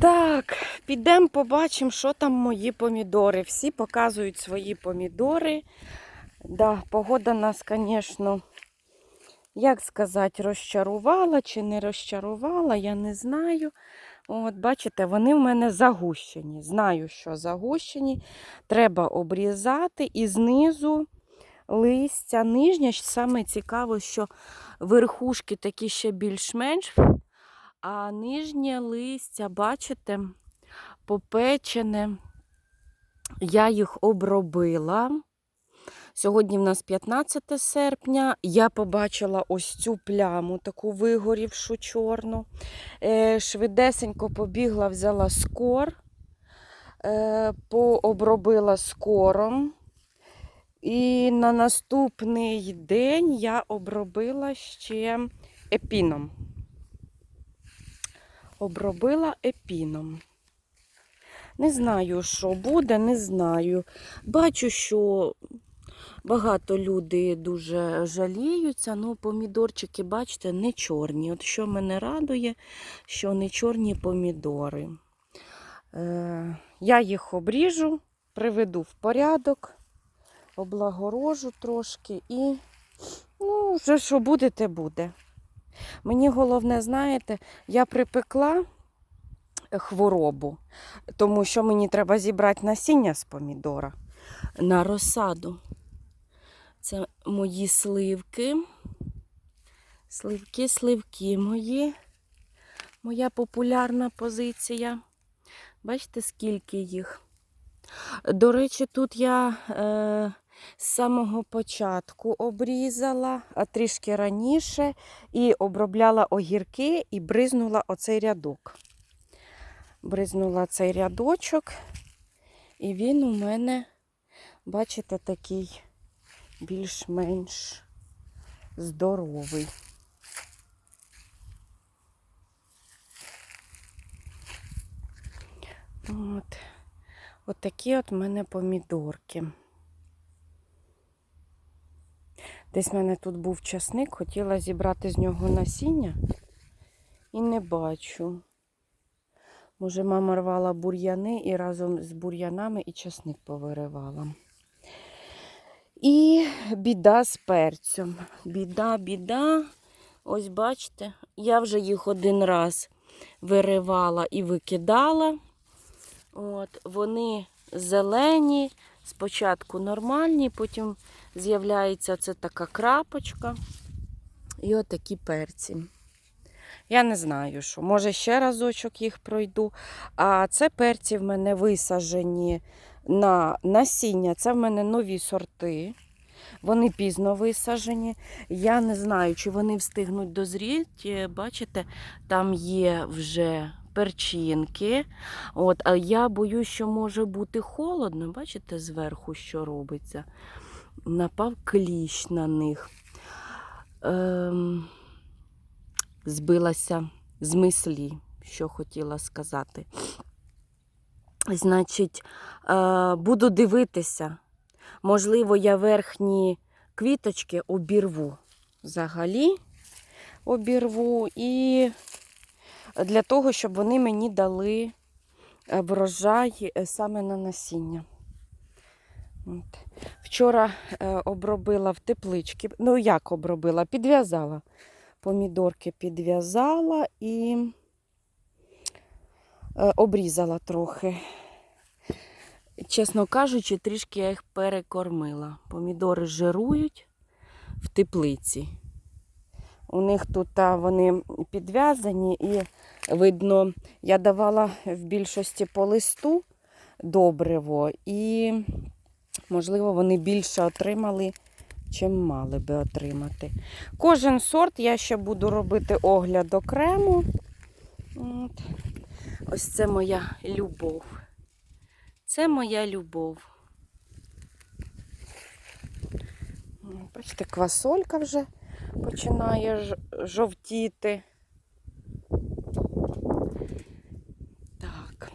Так, підемо побачимо, що там мої помідори. Всі показують свої помідори. Да, погода нас, звісно, як сказати, розчарувала чи не розчарувала, я не знаю. От, бачите, вони в мене загущені. Знаю, що загущені. Треба обрізати і знизу листя нижнє. Саме цікаво, що верхушки такі ще більш-менш. А нижнє листя, бачите, попечене. Я їх обробила. Сьогодні в нас 15 серпня. Я побачила ось цю пляму, таку вигорівшу чорну. Е, швидесенько побігла, взяла скор, е, пообробила скором. І на наступний день я обробила ще епіном обробила епіном. Не знаю, що буде, не знаю. Бачу, що багато людей дуже жаліються, ну помідорчики, бачите, не чорні. От що мене радує, що не чорні помідори. Е, я їх обріжу, приведу в порядок, облагорожу трошки і ну, вже що буде, те буде. Мені головне, знаєте, я припекла хворобу, тому що мені треба зібрати насіння з помідора на розсаду. Це мої сливки. Сливки, сливки мої. Моя популярна позиція. Бачите, скільки їх. До речі, тут я е, з самого початку обрізала, а трішки раніше, і обробляла огірки і бризнула оцей рядок. Бризнула цей рядочок, і він у мене, бачите, такий більш-менш здоровий. От. Такі от в мене помідорки. Десь в мене тут був часник, хотіла зібрати з нього насіння і не бачу. Може, мама рвала бур'яни і разом з бур'янами і часник повиривала. І біда з перцем. Біда, біда. Ось бачите, я вже їх один раз виривала і викидала. От, Вони зелені, спочатку нормальні, потім з'являється це така крапочка. І отакі перці. Я не знаю, що. Може, ще разочок їх пройду. А це перці в мене висаджені на насіння. Це в мене нові сорти. Вони пізно висаджені. Я не знаю, чи вони встигнуть дозріти. Бачите, там є вже перчинки. От, А я боюсь, що може бути холодно. Бачите, зверху, що робиться. Напав кліщ на них. Ем, збилася з мислі, що хотіла сказати. Значить, е, буду дивитися. Можливо, я верхні квіточки обірву взагалі обірву і для того, щоб вони мені дали е, врожай е, саме на насіння. От. Вчора е, обробила в тепличці. Ну, як обробила? Підв'язала. Помідорки підв'язала і е, обрізала трохи. Чесно кажучи, трішки я їх перекормила. Помідори жирують в теплиці. У них тут вони підв'язані і видно, я давала в більшості по листу добриво, і, можливо, вони більше отримали, чим мали би отримати. Кожен сорт я ще буду робити огляд окремо. От. Ось це моя любов. Це моя любов. Бачите, квасолька вже починає жовтіти. Так.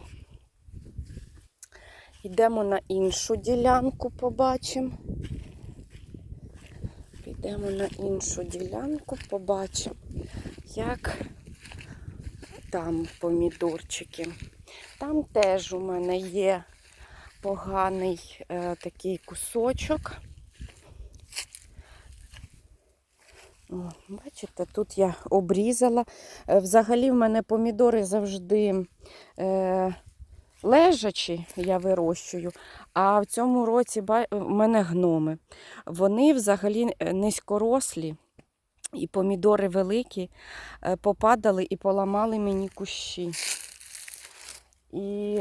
Йдемо на іншу ділянку, побачимо. Підемо на іншу ділянку, побачимо, як там помідорчики. Там теж у мене є поганий е, такий кусочок. О, бачите, тут я обрізала. Е, Взагалі в мене помідори завжди е, лежачі, я вирощую, а в цьому році в мене гноми. Вони взагалі е, низькорослі, і помідори великі, е, попадали і поламали мені кущі. І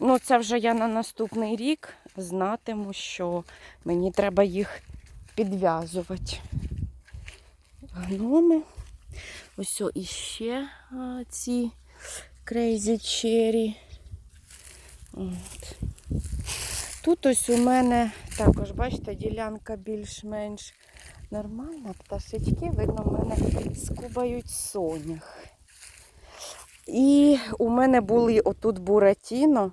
ну, це вже я на наступний рік знатиму, що мені треба їх підв'язувати. Гноми. Ось іще ці Crazy Cherry. От. Тут ось у мене також, бачите, ділянка більш-менш нормальна. Пташечки, видно, в мене скубають сонях. І у мене були отут буратіно.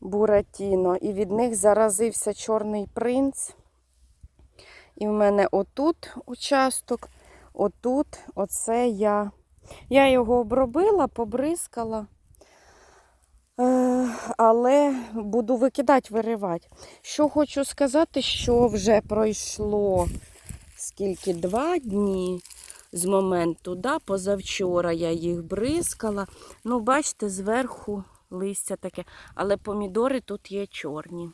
Буратіно, і від них заразився чорний принц. І в мене отут участок, отут, оце я. Я його обробила, побризкала, е, але буду викидати, виривати. Що хочу сказати, що вже пройшло скільки два дні з моменту, да, позавчора я їх бризкала. Ну, бачите, зверху листя таке, але помідори тут є чорні.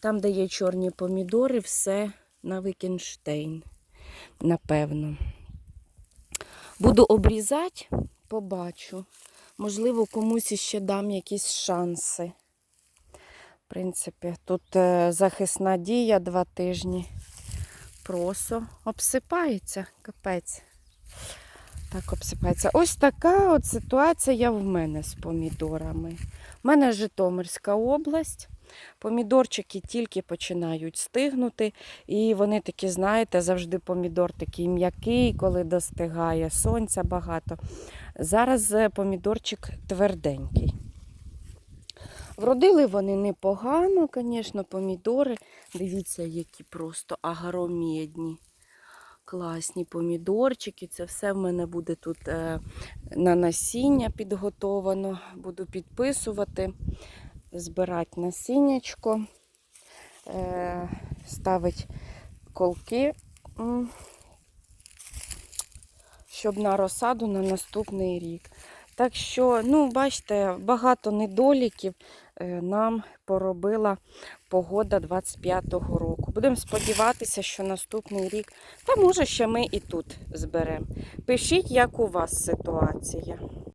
Там, де є чорні помідори, все на Вікенштейн, напевно. Буду обрізати, побачу. Можливо, комусь іще дам якісь шанси. В принципі, тут е, захисна дія два тижні. Просо обсипається, капець. Так, обсипається. Ось така от ситуація в мене з помідорами. У мене Житомирська область. Помідорчики тільки починають стигнути. І вони такі, знаєте, завжди помідор такий м'який, коли достигає, сонця багато. Зараз е, помідорчик тверденький. Вродили вони непогано, звісно, помідори. Дивіться, які просто агаромєдні. Класні помідорчики. Це все в мене буде тут е, на насіння підготовано. Буду підписувати, збирати насіннячко, е, ставити колки, щоб на розсаду на наступний рік. Так що, ну, бачите, багато недоліків е, нам поробила погода 25-го року. Будемо сподіватися, що наступний рік, та може ще ми і тут зберемо. Пишіть, як у вас ситуація.